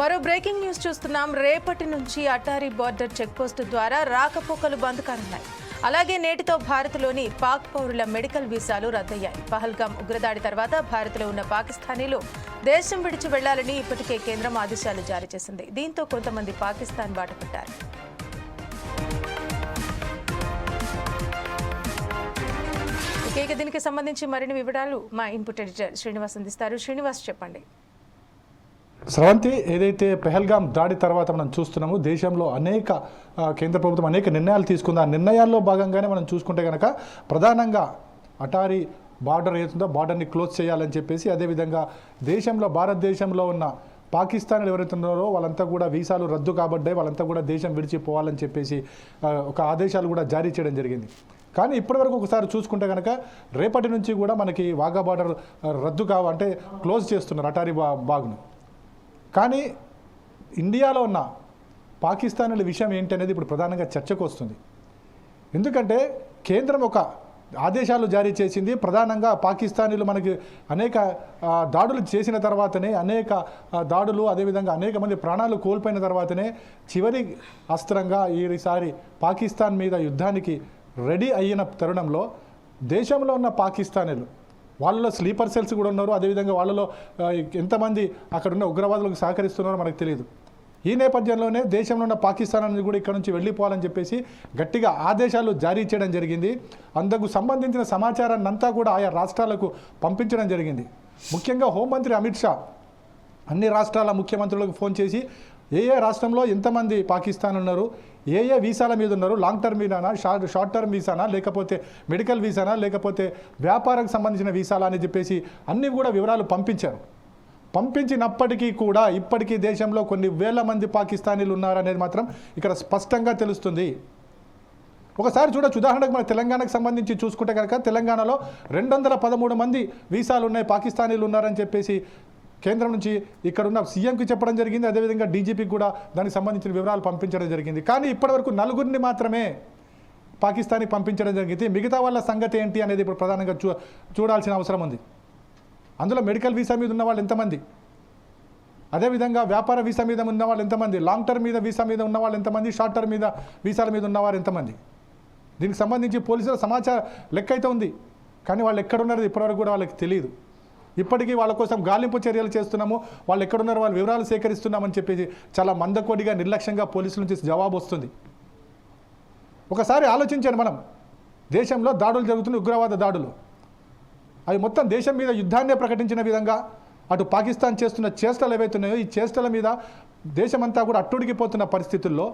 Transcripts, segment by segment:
మరో breaking news చూస్తున్నాం. రేపటి నుంచి అటారీ బార్డర్ చెక్పోస్ట్ ద్వారా రాకపోకలు బంద్ కానున్నాయి. అలాగే నేటితో భారత్లోని పాక్ పౌరుల మెడికల్ వీసాలు రద్దయ్యాయి. పహల్గాం ఉగ్రదాడి తర్వాత భారత్లో ఉన్న పాకిస్తానీలు దేశం విడిచి వెళ్ళాలని ఇప్పటికే కేంద్రం ఆదేశాలు జారీ చేసింది. దీంతో కొంతమంది పాకిస్తాన్ బాటపట్టారు ఇక దీనికి సంబంధించి మరిన్ని వివరాలు మా ఇన్పుట్ ఎడిటర్ శ్రీనివాస్ అందిస్తారు. శ్రీనివాస్ చెప్పండి. స్రవంతి ఏదైతే పెహల్గాం దాడి తర్వాత మనం చూస్తున్నామో దేశంలో అనేక కేంద్ర ప్రభుత్వం అనేక నిర్ణయాలు తీసుకుంది. ఆ నిర్ణయాల్లో భాగంగానే మనం చూసుకుంటే కనుక ప్రధానంగా అటారీ బార్డర్ ఏదైతుందో బార్డర్ని క్లోజ్ చేయాలని చెప్పేసి అదేవిధంగా దేశంలో భారతదేశంలో ఉన్న పాకిస్తాన్లు ఎవరైతే ఉన్నారో వాళ్ళంతా కూడా వీసాలు రద్దు కాబడ్డాయి. వాళ్ళంతా కూడా దేశం విడిచిపోవాలని చెప్పేసి ఒక ఆదేశాలు కూడా జారీ చేయడం జరిగింది. కానీ ఇప్పటివరకు ఒకసారి చూసుకుంటే కనుక రేపటి నుంచి కూడా మనకి వాఘా బార్డర్ రద్దు కావాలంటే క్లోజ్ చేస్తున్నారు అటారీ బా బాగ్ను. కానీ ఇండియాలో ఉన్న పాకిస్తాన్ల విషయం ఏంటి అనేది ఇప్పుడు ప్రధానంగా చర్చకు వస్తుంది. ఎందుకంటే కేంద్రం ఒక ఆదేశాలు జారీ చేసింది. ప్రధానంగా పాకిస్తానీలు మనకి అనేక దాడులు చేసిన తర్వాతనే అనేక దాడులు అదేవిధంగా అనేక మంది ప్రాణాలు కోల్పోయిన తర్వాతనే చివరి అస్త్రంగా ఈసారి పాకిస్తాన్ మీద యుద్ధానికి రెడీ అయిన తరుణంలో దేశంలో ఉన్న పాకిస్తానీలు వాళ్ళలో స్లీపర్ సెల్స్ కూడా ఉన్నారు. అదేవిధంగా వాళ్ళలో ఎంతమంది అక్కడ ఉన్న ఉగ్రవాదులకు సహకరిస్తున్నారో మనకు తెలియదు ఈ నేపథ్యంలోనే దేశంలో ఉన్న పాకిస్తాన్ అనేది కూడా ఇక్కడ నుంచి వెళ్ళిపోవాలని చెప్పేసి గట్టిగా ఆదేశాలు జారీ చేయడం జరిగింది. అందుకు సంబంధించిన సమాచారాన్ని అంతా కూడా ఆయా రాష్ట్రాలకు పంపించడం జరిగింది. ముఖ్యంగా హోంమంత్రి అమిత్ షా అన్ని రాష్ట్రాల ముఖ్యమంత్రులకు ఫోన్ చేసి ఏ ఏ రాష్ట్రంలో ఎంతమంది పాకిస్తాన్ ఉన్నారు ఏ ఏ వీసాల మీద ఉన్నారు లాంగ్ టర్మ్ వీసానా షార్ట్ షార్ట్ టర్మ్ వీసానా లేకపోతే మెడికల్ వీసానా లేకపోతే వ్యాపారానికి సంబంధించిన వీసాలా అని చెప్పేసి అన్నీ కూడా వివరాలు పంపించారు. పంపించినప్పటికీ కూడా ఇప్పటికీ దేశంలో కొన్ని వేల మంది పాకిస్తానీలు ఉన్నారనేది మాత్రం ఇక్కడ స్పష్టంగా తెలుస్తుంది. ఒకసారి చూడొచ్చు. ఉదాహరణకు మన తెలంగాణకు సంబంధించి చూసుకుంటే కనుక తెలంగాణలో రెండు వందల పదమూడు మంది వీసాలు ఉన్నాయి పాకిస్తానీలు ఉన్నారని చెప్పేసి కేంద్రం నుంచి ఇక్కడున్న సీఎంకి చెప్పడం జరిగింది. అదేవిధంగా డీజీపీకి కూడా దానికి సంబంధించిన వివరాలు పంపించడం జరిగింది. కానీ ఇప్పటివరకు నలుగురిని మాత్రమే పాకిస్తాన్కి పంపించడం జరిగింది. మిగతా వాళ్ళ సంగతి ఏంటి అనేది ఇప్పుడు ప్రధానంగా చూ చూడాల్సిన అవసరం ఉంది. అందులో మెడికల్ వీసా మీద ఉన్న వాళ్ళు ఎంతమంది? అదేవిధంగా వ్యాపార వీసా మీద ఉన్న వాళ్ళు ఎంతమంది? లాంగ్ టర్మ్ మీద వీసా మీద ఉన్న వాళ్ళు ఎంతమంది? షార్ట్ టర్మ్ మీద వీసాల మీద ఉన్నవారు ఎంతమంది? దీనికి సంబంధించి పోలీసుల సమాచారం లెక్క అయితే ఉంది. కానీ వాళ్ళు ఎక్కడున్నారో ఇప్పటివరకు కూడా వాళ్ళకి తెలియదు ఇప్పటికీ వాళ్ళ కోసం గాలింపు చర్యలు చేస్తున్నాము. వాళ్ళు ఎక్కడున్నారో వాళ్ళ వివరాలు సేకరిస్తున్నామని చెప్పేసి చాలా మందకోడిగా నిర్లక్ష్యంగా పోలీసుల నుంచి జవాబు వస్తుంది. ఒకసారి ఆలోచించాను మనం. దేశంలో దాడులు జరుగుతున్న ఉగ్రవాద దాడులు. అవి మొత్తం దేశం మీద యుద్ధాన్నే ప్రకటించిన విధంగా అటు పాకిస్తాన్ చేస్తున్న చేష్టలు ఏవైతున్నాయో ఈ చేష్టల మీద దేశమంతా కూడా అట్టుడికిపోతున్న పరిస్థితుల్లో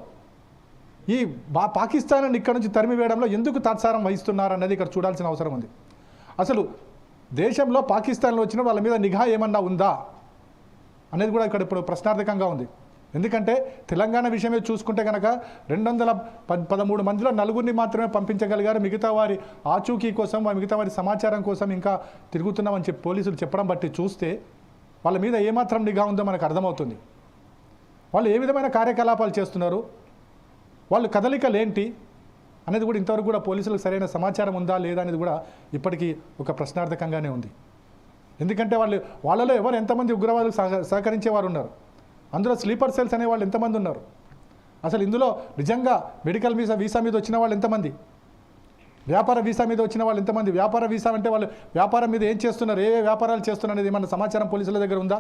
ఈ బా పాకిస్తాన్ ఇక్కడ నుంచి తరిమి వేయడంలో ఎందుకు తాత్సారం వహిస్తున్నారన్నది ఇక్కడ చూడాల్సిన అవసరం ఉంది. అసలు దేశంలో పాకిస్తాన్లో వచ్చిన వాళ్ళ మీద నిఘా ఏమన్నా ఉందా? అనేది కూడా ఇక్కడ ఇప్పుడు ప్రశ్నార్థకంగా ఉంది. ఎందుకంటే తెలంగాణ విషయమే చూసుకుంటే కనుక రెండు వందల ప- పదమూడు మందిలో నలుగురిని మాత్రమే పంపించగలిగారు. మిగతా వారి ఆచూకీ కోసం మిగతా వారి సమాచారం కోసం ఇంకా తిరుగుతున్నామని చెప్పి పోలీసులు చెప్పడం బట్టి చూస్తే వాళ్ళ మీద ఏమాత్రం నిఘా ఉందో మనకు అర్థమవుతుంది. వాళ్ళు ఏ విధమైన కార్యకలాపాలు చేస్తున్నారు? వాళ్ళు కదలికలు ఏంటి? అనేది కూడా ఇంతవరకు కూడా పోలీసులకు సరైన సమాచారం ఉందా లేదా అనేది కూడా ఇప్పటికీ ఒక ప్రశ్నార్థకంగానే ఉంది. ఎందుకంటే వాళ్ళు వాళ్ళలో ఎవరు ఎంతమంది ఉగ్రవాదులు సహ సహకరించేవారు ఉన్నారు? అందులో స్లీపర్ సెల్స్ అనే వాళ్ళు ఎంతమంది ఉన్నారు? అసలు ఇందులో నిజంగా మెడికల్ వీసా వీసా మీద వచ్చిన వాళ్ళు ఎంతమంది? వ్యాపార వీసా మీద వచ్చిన వాళ్ళు ఎంతమంది? వ్యాపార వీసా అంటే వాళ్ళు వ్యాపారం మీద ఏం చేస్తున్నారు? ఏ ఏ వ్యాపారాలు చేస్తున్నారు అనేది ఏమన్నా సమాచారం పోలీసుల దగ్గర ఉందా?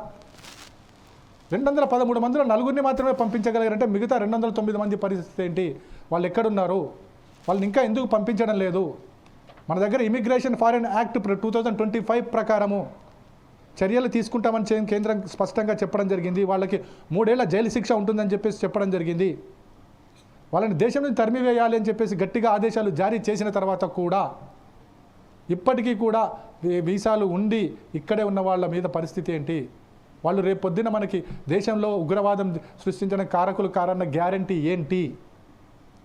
రెండు వందల పదమూడు మందిలో నలుగురిని మాత్రమే పంపించగలిగారంటే మిగతా రెండు వందల తొమ్మిది మంది పరిస్థితి ఏంటి? వాళ్ళు ఎక్కడున్నారు? వాళ్ళని ఇంకా ఎందుకు పంపించడం లేదు? మన దగ్గర immigration foreign act two thousand twenty five ప్రకారము చర్యలు తీసుకుంటామని కేంద్రం స్పష్టంగా చెప్పడం జరిగింది. వాళ్ళకి మూడేళ్ళ జైలు శిక్ష ఉంటుందని చెప్పేసి చెప్పడం జరిగింది. వాళ్ళని దేశం నుంచి తరిమివేయాలి అని చెప్పేసి గట్టిగా ఆదేశాలు జారీ చేసిన తర్వాత కూడా ఇప్పటికీ కూడా వీసాలు ఉండి ఇక్కడే ఉన్న వాళ్ళ మీద పరిస్థితి ఏంటి? వాళ్ళు రేపు మనకి దేశంలో ఉగ్రవాదం సృష్టించడం కారకులు కారన్న గ్యారంటీ ఏంటి?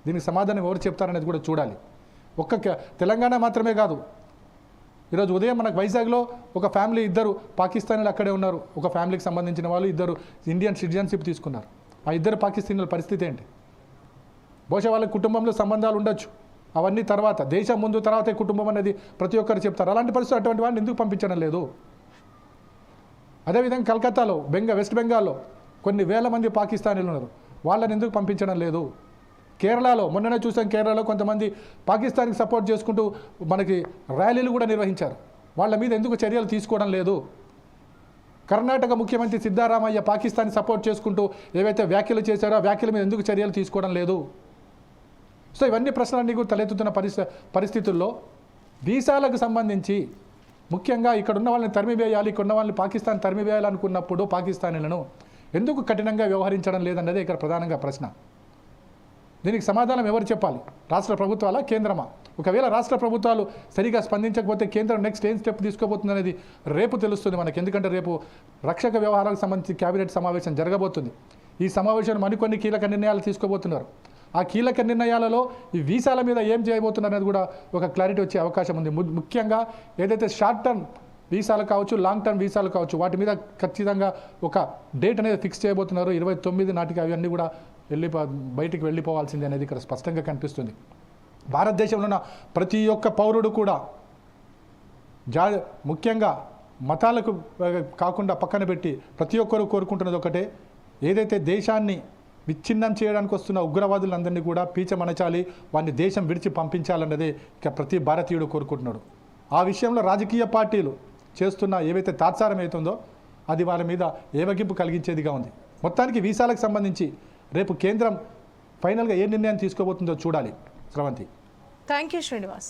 దీనికి సమాధానం ఎవరు చెప్తారనేది కూడా చూడాలి. ఒక్క క- తెలంగాణ మాత్రమే కాదు. ఈరోజు ఉదయం మనకు వైజాగ్లో ఒక ఫ్యామిలీ ఇద్దరు పాకిస్తానీలు అక్కడే ఉన్నారు. ఒక ఫ్యామిలీకి సంబంధించిన వాళ్ళు ఇద్దరు ఇండియన్ సిటిజన్షిప్ తీసుకున్నారు. ఆ ఇద్దరు పాకిస్తానీల పరిస్థితి ఏంటి? బహుశా వాళ్ళ కుటుంబంలో సంబంధాలు ఉండొచ్చు. అవన్నీ తర్వాత దేశం ముందు తర్వాతే కుటుంబం అనేది ప్రతి ఒక్కరు చెప్తారు. అలాంటి పరిస్థితి అటువంటి వాడిని ఎందుకు పంపించడం లేదు? అదేవిధంగా కలకత్తాలో బెంగ వెస్ట్ బెంగాల్లో కొన్ని వేల మంది పాకిస్తానీలు ఉన్నారు. వాళ్ళని ఎందుకు పంపించడం లేదు? కేరళలో మొన్ననే చూసాం కేరళలో కొంతమంది పాకిస్తాన్కి సపోర్ట్ చేసుకుంటూ మనకి ర్యాలీలు కూడా నిర్వహించారు. వాళ్ళ మీద ఎందుకు చర్యలు తీసుకోవడం లేదు? కర్ణాటక ముఖ్యమంత్రి సిద్ధారామయ్య పాకిస్తాన్ సపోర్ట్ చేసుకుంటూ ఏవైతే వ్యాఖ్యలు చేశారో వ్యాఖ్యల మీద ఎందుకు చర్యలు తీసుకోవడం లేదు? సో ఇవన్నీ ప్రశ్నలన్నీ కూడా తలెత్తుతున్న పరిస్థి పరిస్థితుల్లో వీసాలకు సంబంధించి ముఖ్యంగా ఇక్కడ ఉన్న వాళ్ళని తరిమివేయాలి ఇక్కడ ఉన్న వాళ్ళని పాకిస్తాన్ తరిమివేయాలనుకున్నప్పుడు పాకిస్తానీలను ఎందుకు కఠినంగా వ్యవహరించడం లేదన్నదే ఇక్కడ ప్రధానంగా ప్రశ్న. దీనికి సమాధానం ఎవరు చెప్పాలి? రాష్ట్ర ప్రభుత్వాలా కేంద్రమా? ఒకవేళ రాష్ట్ర ప్రభుత్వాలు సరిగా స్పందించకపోతే కేంద్రం నెక్స్ట్ ఏం స్టెప్ తీసుకోబోతుంది అనేది రేపు తెలుస్తుంది మనకి. ఎందుకంటే రేపు రక్షక వ్యవహారాలకు సంబంధించి కేబినెట్ సమావేశం జరగబోతుంది. ఈ సమావేశంలో మరికొన్ని కీలక నిర్ణయాలు తీసుకోబోతున్నారు. ఆ కీలక నిర్ణయాలలో ఈ వీసాల మీద ఏం చేయబోతున్నారు అనేది కూడా ఒక క్లారిటీ వచ్చే అవకాశం ఉంది. ము- ముఖ్యంగా ఏదైతే షార్ట్ టర్మ్ వీసాలు కావచ్చు లాంగ్ టర్మ్ వీసాలు కావచ్చు వాటి మీద ఖచ్చితంగా ఒక డేట్ అనేది ఫిక్స్ చేయబోతున్నారు. ఇరవై తొమ్మిది నాటికి అవన్నీ కూడా వెళ్ళిపో బయటికి వెళ్ళిపోవాల్సింది అనేది ఇక్కడ స్పష్టంగా కనిపిస్తుంది. భారతదేశంలో ఉన్న ప్రతి ఒక్క పౌరుడు కూడా జా ముఖ్యంగా మతాలకు కాకుండా పక్కన పెట్టి ప్రతి ఒక్కరూ కోరుకుంటున్నది ఒకటే. ఏదైతే దేశాన్ని విచ్ఛిన్నం చేయడానికి వస్తున్న ఉగ్రవాదులందరినీ కూడా పీచమనచాలి వారిని దేశం విడిచి పంపించాలన్నదే ఇక ప్రతి భారతీయుడు కోరుకుంటున్నాడు. ఆ విషయంలో రాజకీయ పార్టీలు చేస్తున్న ఏవైతే తాత్సారం అవుతుందో అది వారి మీద ఏవగింపు కలిగించేదిగా ఉంది. మొత్తానికి వీసాలకు సంబంధించి రేపు కేంద్రం ఫైనల్గా ఏ నిర్ణయం తీసుకోబోతుందో చూడాలి. Sravanthi thank you Srinivas.